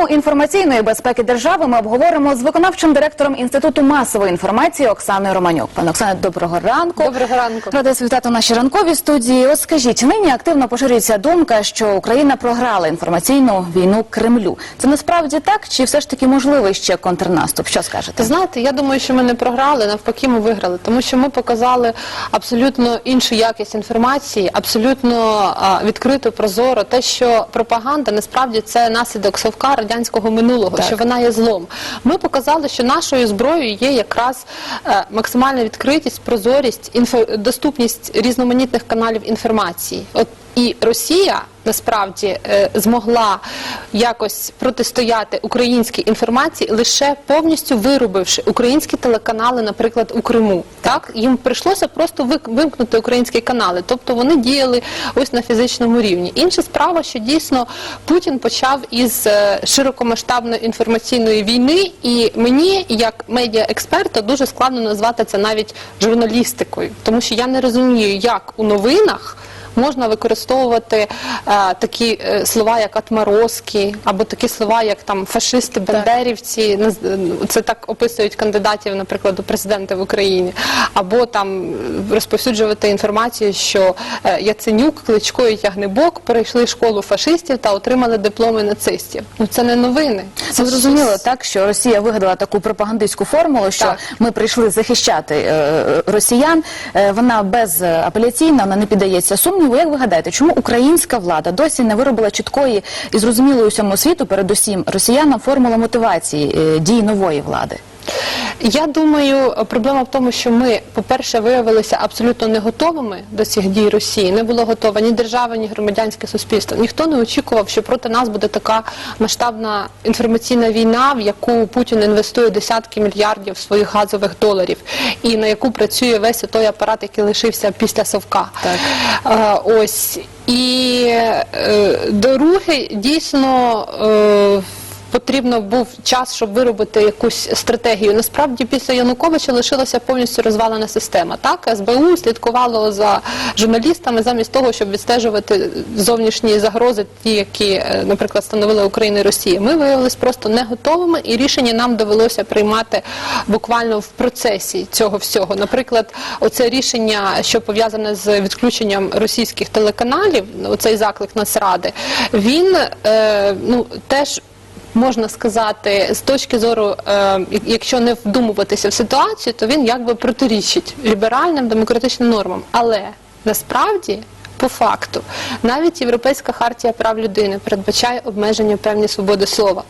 Тему інформаційної безпеки держави ми обговоримо з виконавчим директором інституту масової інформації Оксаною Романюк. Пане Оксане, доброго ранку. Доброго ранку. Рада вас вітати у нашій ранковій студії. От скажіть, нині активно поширюється думка, що Україна програла інформаційну війну Кремлю. Це насправді так, чи все ж таки можливий ще контрнаступ? Що скажете? Знаєте, я думаю, що ми не програли, навпаки, ми виграли, тому що ми показали абсолютно іншу якість інформації, абсолютно відкрито, прозоро, те, що пропаганда насправді це наслідок совка радянського минулого, Так. що вона є злом. Ми показали, що нашою зброєю є якраз е, максимальна відкритість, прозорість, інфо, доступність різноманітних каналів інформації. От і Росія насправді е, змогла якось протистояти українській інформації, лише повністю вирубивши українські телеканали, наприклад, у Криму. Так їм прийшлося просто вимкнути українські канали, тобто вони діяли ось на фізичному рівні. Інша справа, що дійсно Путін почав із е, широкомасштабної інформаційної війни, і мені, як медіаексперта, дуже складно назвати це навіть журналістикою, тому що я не розумію, як у новинах можна використовувати е, такі е, слова, як отморозки, або такі слова, як там фашисти, бандерівці. Е, Це так описують кандидатів, наприклад, до президента в Україні, або там розповсюджувати інформацію, що е, Яценюк, Кличко і Тягнебок перейшли школу фашистів та отримали дипломи нацистів. Ну це не новини. Це зрозуміло так, що Росія вигадала таку пропагандистську формулу, що Так. ми прийшли захищати е, росіян. Е, вона безапеляційна, вона не піддається сумніву. Як ви гадаєте, чому українська влада досі не виробила чіткої і зрозумілої усьому світу, передусім росіянам формули мотивації е, дій нової влади? Я думаю, проблема в тому, що ми, по-перше, виявилися абсолютно не готовими до цих дій Росії. Не було готова ні держава, ні громадянське суспільство. Ніхто не очікував, що проти нас буде така масштабна інформаційна війна, в яку Путін інвестує десятки мільярдів своїх газових доларів, і на яку працює весь той апарат, який лишився після совка. Так. Е, ось і е, друге, дійсно. Потрібно був час, щоб виробити якусь стратегію. Насправді після Януковича лишилася повністю розвалена система. Так, СБУ слідкувало за журналістами замість того, щоб відстежувати зовнішні загрози, ті, які, е, наприклад, становили Україна і Росія. Ми виявилися просто не готовими, і рішення нам довелося приймати буквально в процесі цього всього. Наприклад, оце рішення, що пов'язане з відключенням російських телеканалів, оцей заклик Нацради, він е, ну теж можна сказати, з точки зору, е, якщо не вдумуватися в ситуацію, то він якби протирічить ліберальним демократичним нормам. Але насправді. По факту, навіть Європейська хартія прав людини передбачає обмеження певні свободи слова.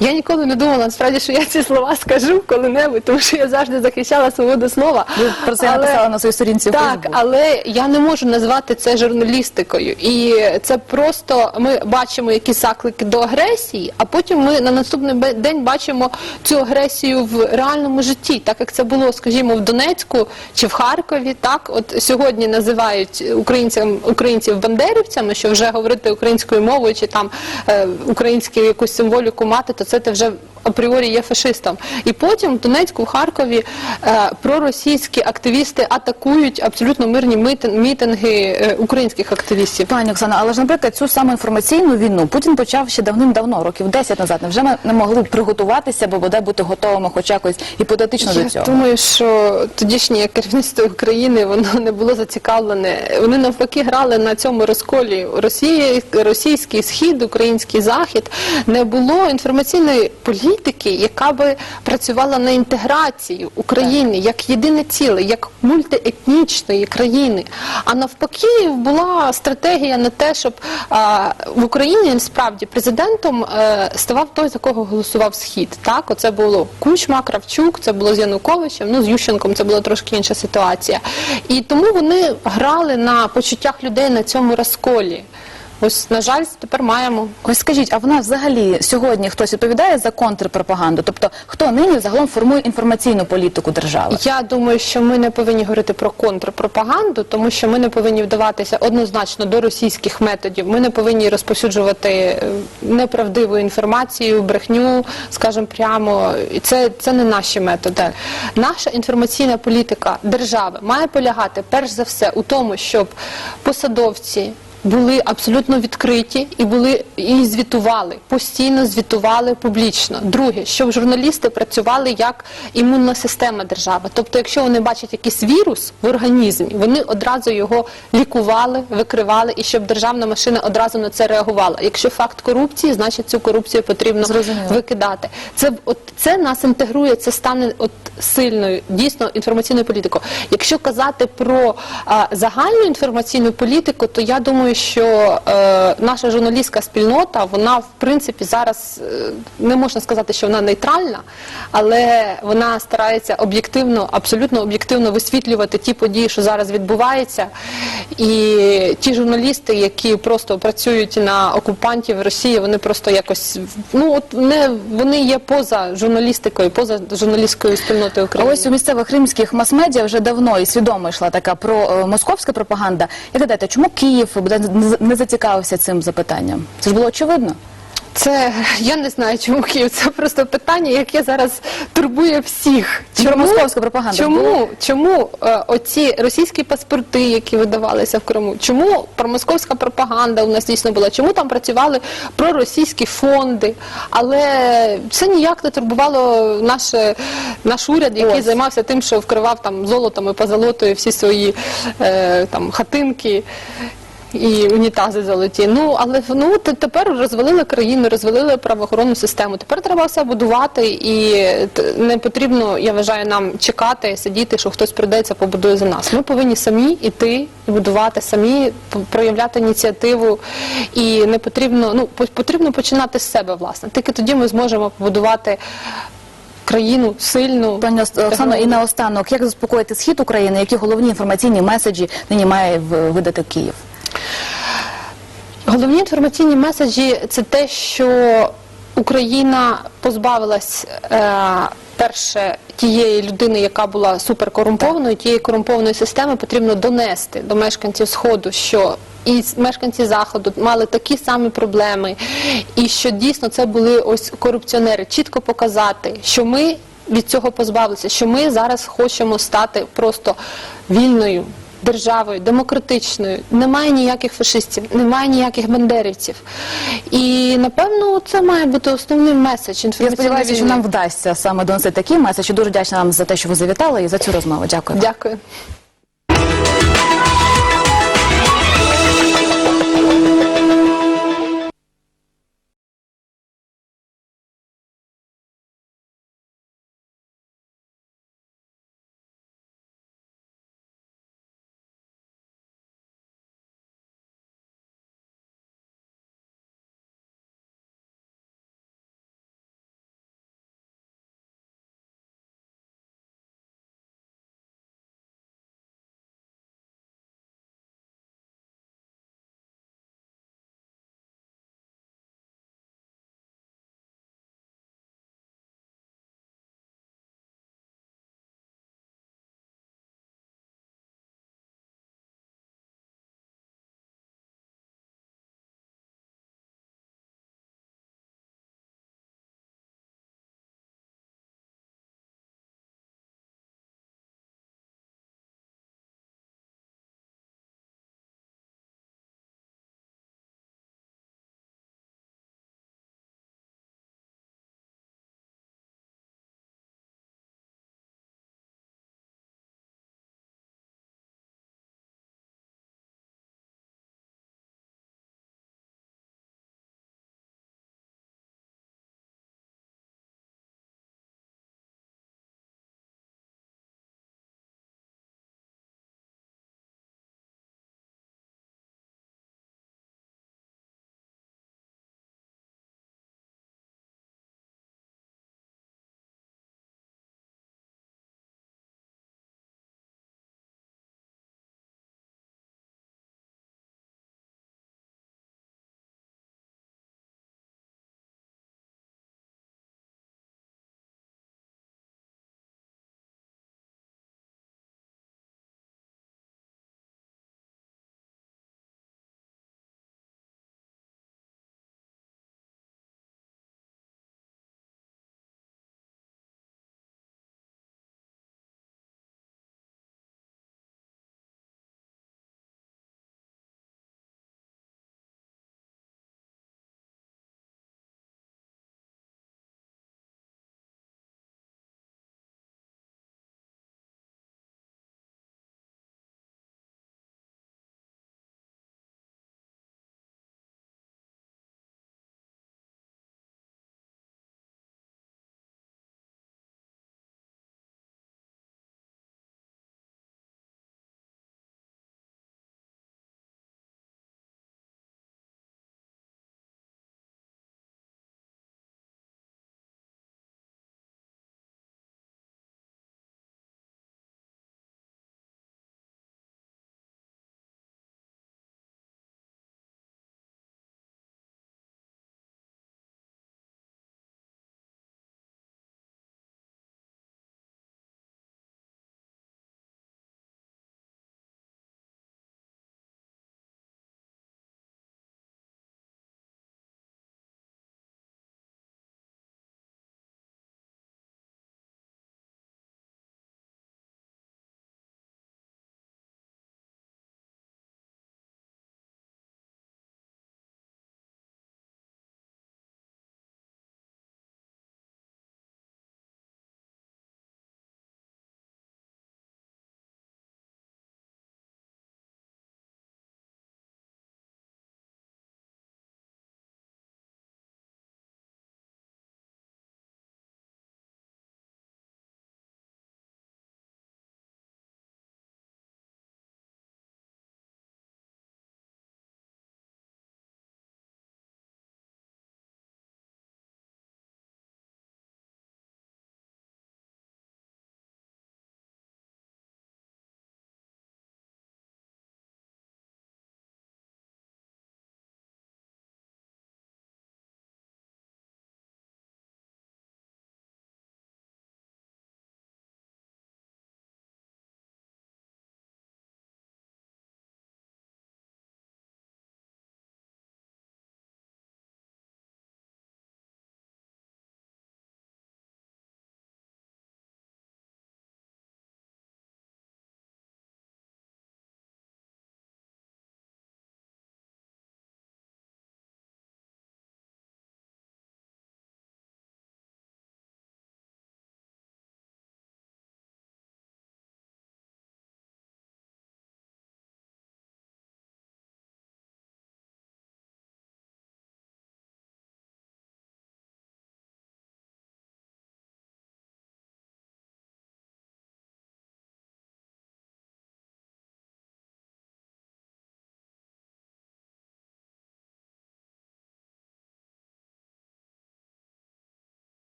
Я ніколи не думала насправді, що я ці слова скажу коли-небудь, тому що я завжди захищала свободу слова. Ви про це Але- написала на своїй сторінці так, Фейсбук. але я не можу назвати це журналістикою. І це просто ми бачимо якісь заклики до агресії, а потім ми на наступний день бачимо цю агресію в реальному житті, так як це було, скажімо, в Донецьку чи в Харкові. Так, от сьогодні називають українцям українців бандерівцями, що вже говорити українською мовою чи там е, українську якусь символіку мати, то це ти вже апріорі є фашистом. І потім в Донецьку, в Харкові е, проросійські активісти атакують абсолютно мирні мітинги е, українських активістів. Пані Оксана, але ж, наприклад, цю саму інформаційну війну Путін почав ще давним-давно, років 10 назад. Невже ми не могли приготуватися, або бодай бути готовими, хоч якось гіпотетично до Я думаю, що тодішнє керівництво України воно не було зацікавлене. Вони навпаки грали на цьому розколі Росії, російський схід, український захід. Не було інформаційної політики, яка би працювала на інтеграцію України як єдине ціле, як мультиетнічної країни. А навпаки, була стратегія на те, щоб а, в Україні справді президентом е, ставав той, за кого голосував схід. Так, оце було Кучма, Кравчук, це було з Януковичем. Ну з Ющенком це була трошки інша ситуація. І тому вони грали на почуттях людей на цьому розколі. Ось, на жаль, тепер маємо. Ось скажіть, а в нас взагалі сьогодні хтось відповідає за контрпропаганду? Тобто, хто нині загалом формує інформаційну політику держави? Я думаю, що ми не повинні говорити про контрпропаганду, тому що ми не повинні вдаватися однозначно до російських методів. Ми не повинні розповсюджувати е, неправдиву інформацію, брехню, скажімо прямо. І це, це не наші методи. Наша інформаційна політика держави має полягати перш за все у тому, щоб посадовці. Були абсолютно відкриті і були і звітували, постійно звітували публічно. Друге, щоб журналісти працювали як імунна система держави. Тобто, якщо вони бачать якийсь вірус в організмі, вони одразу його лікували, викривали, і щоб державна машина одразу на це реагувала. Якщо факт корупції, значить цю корупцію потрібно Зрозуміло. викидати. Це от це нас інтегрує, це стане от сильною дійсно інформаційною політикою. Якщо казати про а, загальну інформаційну політику, то я думаю, що е, наша журналістська спільнота, вона в принципі зараз е, не можна сказати, що вона нейтральна, але вона старається об'єктивно, абсолютно об'єктивно висвітлювати ті події, що зараз відбуваються. І ті журналісти, які просто працюють на окупантів Росії, вони просто якось ну от не вони є поза журналістикою, поза журналістською спільнотою А ось у місцевих римських мас-медіа вже давно і свідомо йшла така про е, московська пропаганда. Як гадаєте, чому Київ буде- не- зацікавився цим запитанням? Це ж було очевидно. Це я не знаю, чому Київ. Це просто питання, яке зараз турбує всіх. Про московську пропаганду Чому, чому е, оці російські паспорти, які видавалися в Криму, чому промосковська пропаганда у нас дійсно була? Чому там працювали проросійські фонди? Але це ніяк не турбувало наше, наш уряд, який Ось. займався тим, що вкривав там золотом і позолотою всі свої е, там хатинки. І унітази золоті. Ну але ну тепер розвалили країну, розвалили правоохоронну систему. Тепер треба все будувати, і не потрібно, я вважаю, нам чекати, сидіти, що хтось прийде побудує за нас. Ми повинні самі йти і будувати, самі проявляти ініціативу. І не потрібно, ну потрібно починати з себе, власне. Тільки тоді ми зможемо побудувати країну сильну. Пані Оксано, і наостанок, як заспокоїти схід України, які головні інформаційні меседжі нині має видати Київ? Головні інформаційні меседжі це те, що Україна позбавилась е, перше тієї людини, яка була суперкорумпованою, тієї корумпованої системи потрібно донести до мешканців сходу, що і мешканці заходу мали такі самі проблеми, і що дійсно це були ось корупціонери. Чітко показати, що ми від цього позбавилися, що ми зараз хочемо стати просто вільною державою, демократичною, немає ніяких фашистів, немає ніяких бандерівців. І напевно це має бути основний меседж Я сподіваюся, що нам вдасться саме донести такий меседж. Дуже вдячна вам за те, що ви завітали і за цю розмову. Дякую. Дякую.